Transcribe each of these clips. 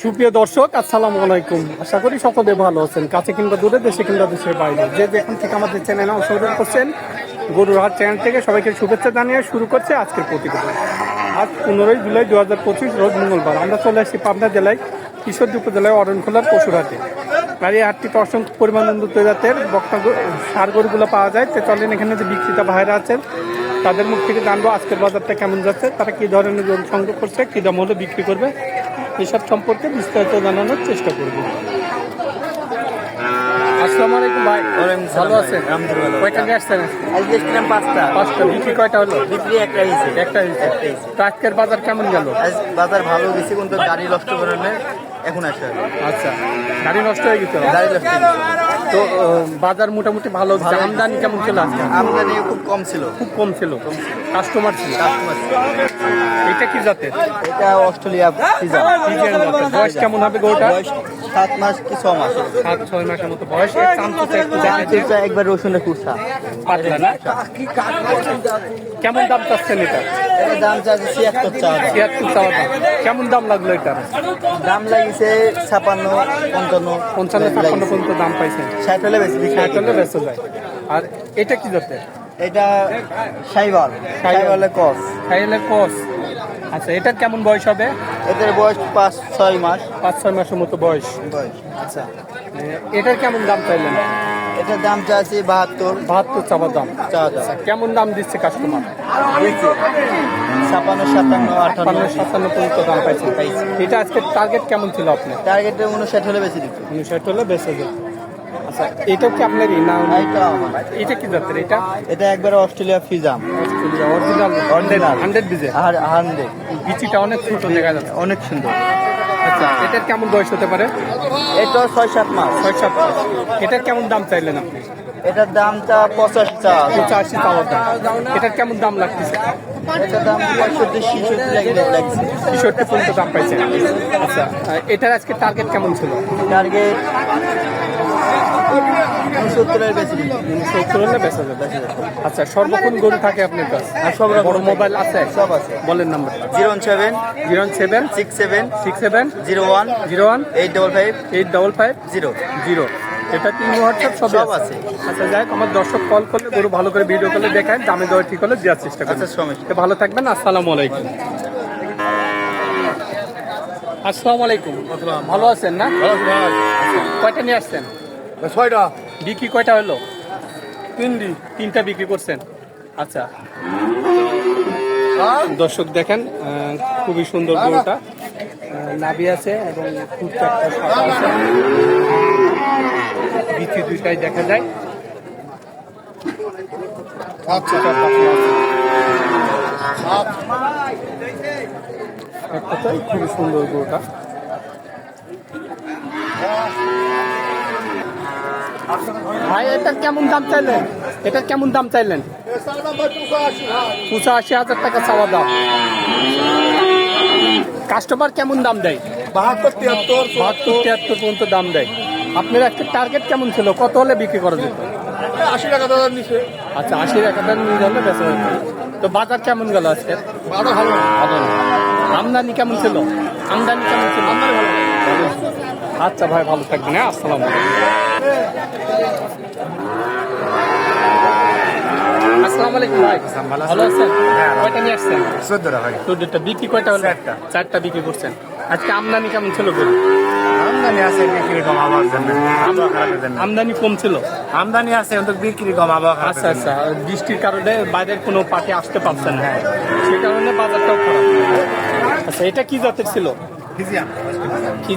সুপ্রিয় দর্শক, আসসালামু আলাইকুম। আশা করি সকলে ভালো আছেন, কাছে কিংবা দূরে, দেশে কিংবা দেশের বাইরে। যে যেখান থেকে আমাদের চ্যানেলে অংশগ্রহণ করছেন গরুর হাট চ্যানেল থেকে সবাইকে শুভেচ্ছা জানিয়ে শুরু করছে আজকের প্রতিবেদন। আজ পনেরোই জুলাই দু হাজার পঁচিশ রোজ মঙ্গলবার। আমরা চলে আসছি পাবনা জেলায়, কিশোরদী উপজেলায় অরণখোলার পশুরহাটে। আর এই হাটটিতে অসংখ্য পরিমাণ উন্নত জাতের বক্তা ষাঁড় গরুগুলো পাওয়া যায়। তো চলেন এখানে যে বিক্রেতা ভাইরা আছেন, তাদের মুখ থেকে জানব আজকের বাজারটা কেমন যাচ্ছে, তারা কি ধরনের গরু সংগ্রহ করছে, কী দাম হলে বিক্রি করবে। এসব সম্পর্কে বিস্তারিত জানানোর চেষ্টা করব। আসসালামু আলাইকুম ভাই। ভালো আছেন? কয়টা নিয়ে আসছেন? আজকে এসেছিলাম পাঁচটা। পাঁচটা। বিক্রি কয়টা হলো? বিক্রি একটা হয়েছে একটা হয়েছে তো আজকের বাজার কেমন গেল? আজ বাজার ভালো গেছে কিন্তু গাড়ি নষ্ট করার এখন আসে আচ্ছা গাড়ি নষ্ট হয়ে গেছে। গাড়ি নষ্ট তো বাজার মোটামুটি ভালো আমদানি কেমন ছিল আজকে? আমদানি খুব কম ছিল। খুব কম ছিল। কাস্টমার ছিল। কাস্টমার। এটা কি জাতের? এটা অস্ট্রেলিয়া বয়স কেমন হবে গোটা বয়স সাত মাস কি ছ মাস? সাত ছয় মাসের মতো বয়স। এটা একবার রসুনের কুর্সা। পাতলা না? কেমন দাম চাচ্ছেন এটা? এটা দাম চাচ্ছে ছিয়াত্তর চাওয়া। ছিয়াত্তর চাওয়া দাম। কেমন দাম লাগল এটার? দাম লাগিয়েছে ছাপান্ন পঞ্চান্ন। পঞ্চান্ন ছাপ্পান্ন পর্যন্ত দাম পাইছেন। ষাট হলে বেশি ষাট হলে বেঁচে যায়। আর এটা কি জাতের? এটা সাইবাল সাইবালে কস। খাইলে কস। আচ্ছা এটার কেমন বয়স হবে? এদের বয়স পাঁচ ছয় মাস। পাঁচ ছয় মাসের মতো বয়স। বয়স আচ্ছা। এটার কেমন দাম চাইলেন? এটার দাম চাইছি বাহাত্তর। বাহাত্তর চাবার দাম। আচ্ছা কেমন দাম দিচ্ছে কাস্টমার ছাপান্ন সাতান্ন আটান্ন। সাতান্ন পর্যন্ত দাম পাইছে। এটা আজকে টার্গেট কেমন ছিল আপনার? টার্গেটে উনষাট হলে বেশি দিত উনিশশো হলে বেঁচে যায় আচ্ছা এটাও কি আপনারই না এটা কি জাতের এটা? এটা একবারে অস্ট্রেলিয়া ফিজাম। Original Original। হান্ড্রেড বিজে? আর হান্ড্রেড। বিচিটা অনেক ছোট দেখা যাচ্ছে। অনেক সুন্দর। আচ্ছা এটার কেমন বয়স হতে পারে? এটা ছয় সাত মাস। ছয় সাত মাস। এটার কেমন দাম চাইলেন আপনি? এটার দামটা পঁচাশি পঁচাশি চাওয়ার দাম এটার কেমন দাম লাগতেছে? ছিষট্টি পর্যন্ত দাম পাইছে আচ্ছা এটার আজকে টার্গেট কেমন ছিল? টার্গেট দিত সত্তর হলে বেঁচে যাবে আচ্ছা সর্বক্ষণ গরু থাকে আপনার কাছে? আর সব বড় মোবাইল আছে? সব আছে। বলেন নাম্বারটা। Zero seven zero seven six seven six seven zero one zero one eight double five eight double five zero. Zero. এটা তিন হোয়াটসঅ্যাপ? সব সব আছে। আচ্ছা যাই হোক, আমার দর্শক কল করলে গরু ভালো করে ভিডিও করলে দেখায় দামে দেওয়া ঠিক হলে দেওয়ার চেষ্টা করবেন। আচ্ছা সমস্যা। ভালো থাকবেন আসসালামু আলাইকুম। আসসালামু আলাইকুম। ভালো আছেন না? কয়টা নিয়ে আসছেন? ছয়টা। বিক্রি কয়টা হলো? তিনটি। তিনটা বিক্রি করছেন। আচ্ছা। দর্শক দেখেন খুবই সুন্দর গরুটা। নাভি আছে এবং একটা সাদা আছে। বিচি দুইটাই দেখা যায়। আচ্ছা। এক কথায় খুবই সুন্দর গরুটা। ভাই এটার কেমন দাম চাইলেন? এটার কেমন দাম চাইলেন? পঁচাশি হাজার টাকা চাওয়া দাম। কাস্টমার কেমন দাম দেয়? বাহাত্তর তিয়াত্তর বাহাত্তর তিয়াত্তর পর্যন্ত দাম দেয়। আপনার একটা টার্গেট কেমন ছিল? কত হলে বিক্রি করা যেত? আশি টাকা দাদা নিচে। আচ্ছা আশি টাকা দাম নিয়ে গেলে বেচা যেত তো বাজার কেমন গেল আজকে? আরও ভালো। ভালো আমদানি কেমন ছিল? আমদানি কেমন ছিল? ভালো। আচ্ছা ভাই ভালো থাকবেন হ্যাঁ? আসসালামু আলাইকুম ভাই। ভালো আছেন? কয়টা নিয়ে আসছেন? চোদ্দটা ভাই। চোদ্দটা। বিক্রি কয়টা হলো? চারটা। চারটা বিক্রি করছেন। আজকে আমদানি কেমন ছিল গরু? আমদানি আছে বিক্রি কম আমদানি কম ছিল? আমদানি আছে কিন্তু বিক্রি কম আবহাওয়া আচ্ছা আচ্ছা। বৃষ্টির কারণে বাইরের কোনো পার্টি আসতে পারছে না। সে কারণে বাজারটাও খারাপ। আচ্ছা এটা কি জাতের ছিল?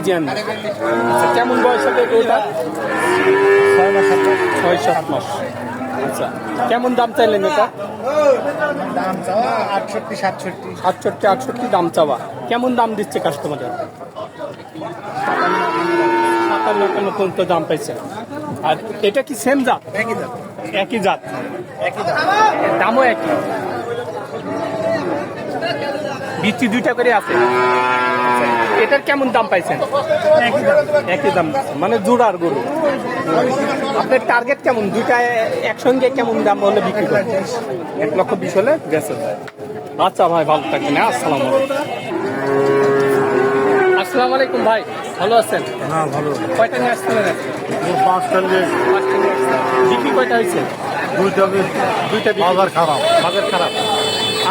জান আচ্ছা কেমন বয়স হবে ওটা ছয় মাস। ছয় সাত মাস। আচ্ছা কেমন দাম চাইলেন এটা? দাম চাওয়া আটষট্টি সাতষট্টি। সাতষট্টি আটষট্টি দাম চাওয়া। কেমন দাম দিচ্ছে কাস্টমারের সাতান্ন আটান্ন পর্যন্ত দাম পাইছে। আর এটা কি সেম জাত? একই দাম। একই জাত। একই দামও একই। বিচি দুইটা করে আছে। এটার কেমন দাম পাইছেন? একই দাম। একই দাম। মানে জোড়ার গরু। আপনার টার্গেট কেমন? দুইটা একসঙ্গে কেমন দাম হলে বিক্রি করেন এক লক্ষ বিশ হলে গেছে। আচ্ছা ভাই ভালো থাকবেন হ্যাঁ আসসালাম আলাইকুম। আসসালামু আলাইকুম ভাই ভালো আছেন? হ্যাঁ ভালো। কয়টা নিয়ে আসছিলেন আজকে? পাঁচটা নিয়ে পাঁচটা নিয়ে বিক্রি কয়টা হয়েছে? দুইটা দুইটা। বাজার খারাপ। বাজার খারাপ।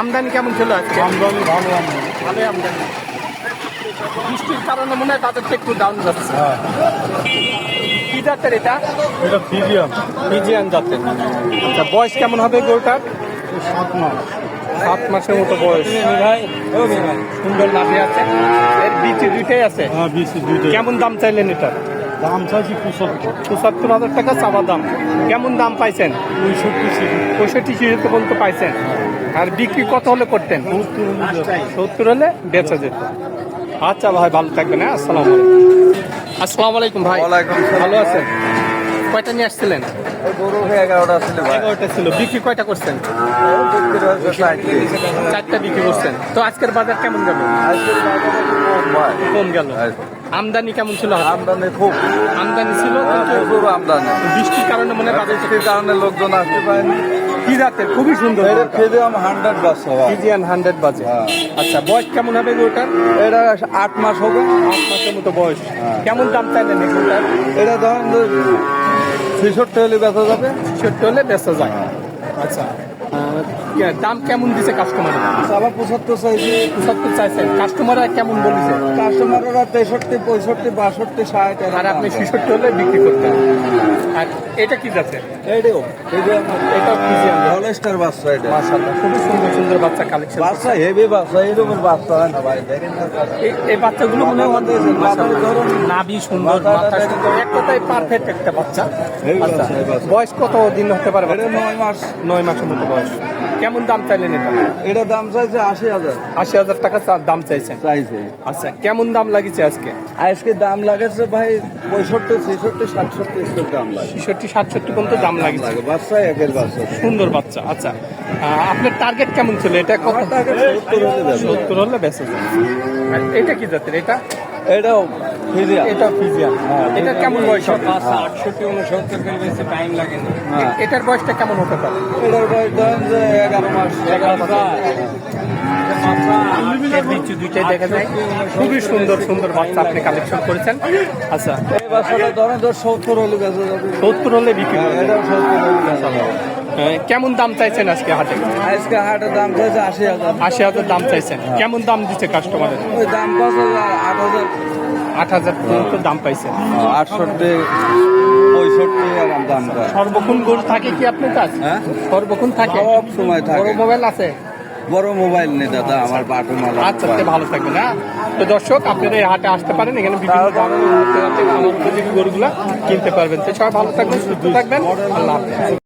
আমদানি কেমন ছিল আজকে? আমদানি ভালো আমদানি। ভালোই আমদানি। বৃষ্টির কারণে মনে হয় বাজারটা একটু ডাউন যাচ্ছে। হ্যাঁ। জাতের এটা? এটা ফিজিয়াম ফিজিয়ান জাতের। আচ্ছা বয়স কেমন হবে গরুটার? সাত মাস। সাত মাসের মতো বয়স। সুন্দর নাভি আছে। এর বিচে দুইটাই আছে? হ্যাঁ কেমন দাম চাইলেন এটার? দাম চাইছি পঁচাত্তর। হাজার টাকা চাওয়া দাম। কেমন দাম পাইছেন? পঁয়ষট্টি ছিষট্টি পর্যন্ত পাইছেন। আর বিক্রি কত হলে করতেন? সত্তর হলে বেচা যেত। আচ্ছা ভাই ভালো থাকবেন হ্যাঁ? আসসালামু আলাইকুম। আসসালামু আলাইকুম ভাই। ওয়ালাইকুম ভালো আছেন? কয়টা নিয়ে আসছিলেন? গরু এগারোটা ছিল ভাই। এগারোটা ছিল। বিক্রি কয়টা করছেন। চারটা বিক্রি করছেন। তো আজকের বাজার কেমন গেল? কম। গেল? আমদানি কেমন ছিল? আমদানি খুব। আমদানি ছিল? কিন্তু আমদানি। বৃষ্টির কারণে মনে হয় বৃষ্টির কারণে লোকজন আসতে পারেনি। কি জাতের? খুবই সুন্দর এটা ফিজিয়াম হান্ড্রেড বাস ভাই ফিজিয়ান হান্ড্রেড বাজে। হ্যাঁ। আচ্ছা বয়স কেমন হবে ওটার এটা আট মাস হবে। আট মাসের মতো বয়স। হ্যাঁ। কেমন দাম চাইলেন এই গরুটার? এটা ধরেন ছেষট্টি হলে বেচা যাবে। ছেষট্টি হলে বেচা যায়। আচ্ছা। আহ, কে- দাম কেমন দিছে কাস্টমার আবার পঁচাত্তর চাইছি। পঁচাত্তর চাইছেন কাস্টমাররা কেমন বলেছে? কাস্টমাররা তেষট্টি পঁয়ষট্টি বাষট্টি ষাট আর আপনি ছেষট্টি হলে বিক্রি করতেন। আর এটা কি যাচ্ছে এটাও ফিজিয়ান হলস্টার বাচ্চা এটা মাশাআল্লাহ খুবই সুন্দর সুন্দর বাচ্চা কালেকশন বাচ্চা হেভি বাচ্চা এইরকম বাচ্চা হয় না ভাই। দেখেন এই বাচ্চাগুলো মনে হয় আমাদের ধরন নাভি সুন্দর মাথা এক কথায় পারফেক্ট একটা বাচ্চা। বয়স কত দিন হতে পারে এটা নয় মাস। নয় মাসের মতো বয়স। কেমন দাম চাইলেন এটা? এটা দাম চাইছে আশি হাজার। আশি হাজার টাকা দাম চাইছেন চাইছে। আচ্ছা কেমন দাম লাগিছে আজকে? আজকে দাম লাগাচ্ছে ভাই পঁয়ষট্টি ছেষট্টি সাতষট্টি দাম লাগে। ছেষট্টি সাতষট্টি পর্যন্ত দাম লাগিছে। লাগে বাচ্চা একের বাচ্চা। সুন্দর বাচ্চা আচ্ছা। আপনার টার্গেট কেমন ছিল? এটা কত? টাকা সত্তর হলে বেঁচে যাবে এটা কি জাতের? এটা? এটাও এটা ফিজিয়ান হ্যাঁ, এটা কেমন বয়স? হবে আটষট্টি উনসত্তর করে বেশি টাইম লাগে না? হ্যাঁ। এটার বয়সটা কেমন হতে পারে? এটার বয়স ধরেন যে এগারো মাস। এর বিচু দুইটাই দেখা যায়। খুবই সুন্দর সুন্দর বাচ্চা আপনি কালেকশন করেছেন। আচ্ছা। এই বাচ্চাটা ধরেন ধর সত্তর হলে সত্তর হলে বিক্রি হ্যাঁ, সত্তর হলে হ্যাঁ, কেমন দাম চাইছেন আজকে হাটে? আজকে হাটের দাম চাইছে আশি হাজার। আশি হাজার দাম চাইছেন। কেমন দাম দিচ্ছে কাস্টমারের ওই দাম কত আট হাজার। আট হাজার পর্যন্ত দাম পাইছেন আটষট্টি পঁয়ষট্টি এরকম দাম সর্বক্ষণ গরু থাকে কি আপনার কাছে? হ্যাঁ? সর্বক্ষণ থাকে? সব সময় থাকে। বড় মোবাইল আছে? বড় মোবাইল নেই দাদা আমার বাটু মালা আচ্ছা ভালো থাকবেন হ্যাঁ? তো দর্শক আপনারা এই হাটে আসতে পারেন এখানে বিভিন্ন উপযোগী গরুগুলা কিনতে পারবেন। তো সবাই ভালো থাকবেন সুস্থ থাকবেন। আল্লাহ